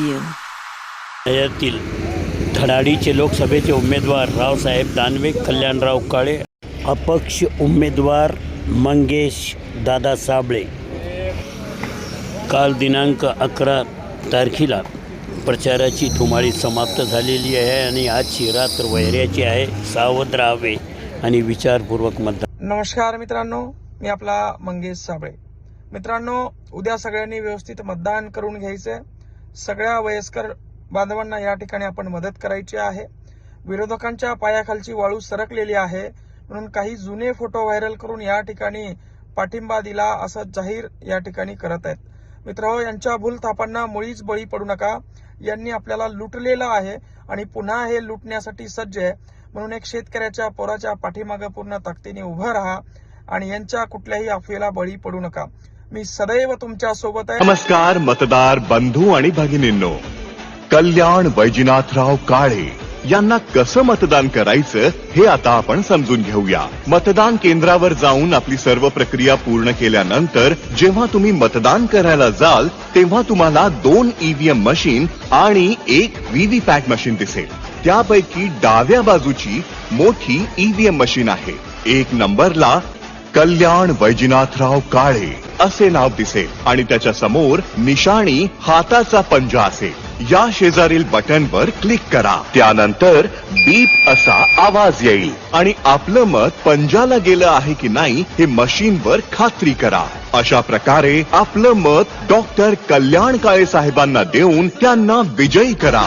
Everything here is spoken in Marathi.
राज्यातील धडाडीचे लोकसभेचे उमेदवार रावसाहेब दानवे कल्याणराव काळे अपक्ष उमेदवार मंगेश दादा साबळे काल दिनांक अकरा तारखेला प्रचाराची धुमाळी समाप्त झालेली आहे आणि आजची रात्र वैऱ्याची आहे. सावध राहावे आणि विचारपूर्वक मतदान. नमस्कार मित्रांनो मी आपला मंगेश साबळे. मित्रांनो उद्या सगळ्यांनी व्यवस्थित मतदान करून घ्यायचंय. सगळ्या वयस्कर बांधवांना या ठिकाणी आपण मदत करायची आहे. विरोधकांच्या पायाखालची वाळू सरकलेली आहे. म्हणून काही जुने फोटो व्हायरल करून या ठिकाणी पाठिंबा दिला असं जाहीर या ठिकाणी करत आहेत. मित्र यांच्या भूलथापांना मुळीच बळी पडू नका. यांनी आपल्याला लुटलेलं आहे आणि पुन्हा हे लुटण्यासाठी सज्ज आहे. म्हणून एक शेतकऱ्याच्या पोराच्या पाठीमागं पूर्ण ताकदीने उभं राहा आणि यांच्या कुठल्याही अफवेला बळी पडू नका. मी सदैव तुमच्यासोबत आहे. नमस्कार मतदार बंधू आणि भगिनींनो. कल्याण वैजनाथराव काळे यांना कसं मतदान करायचं हे आता आपण समजून घेऊया. मतदान केंद्रावर जाऊन आपली सर्व प्रक्रिया पूर्ण केल्यानंतर जेव्हा तुम्ही मतदान करायला जाल तेव्हा तुम्हाला दोन ईव्हीएम मशीन आणि एक व्हीव्हीपॅट मशीन दिसेल. त्यापैकी डाव्या बाजूची मोठी ईव्हीएम मशीन आहे. एक नंबरला कल्याण वैजिनाथराव काळे. असे नाव दिसेल. आणि त्याच्यासमोर निशाणी हाताचा पंजा असेल. या शेजारील बटनवर क्लिक करा. त्यानंतर बीप असा आवाज येईल. आणि आपलं मत पंजाला गेलं आहे की नाही हे मशीनवर खात्री करा. अशा प्रकारे आपलं मत डॉक्टर कल्याण काळे साहेबांना देऊन त्यांना विजयी करा.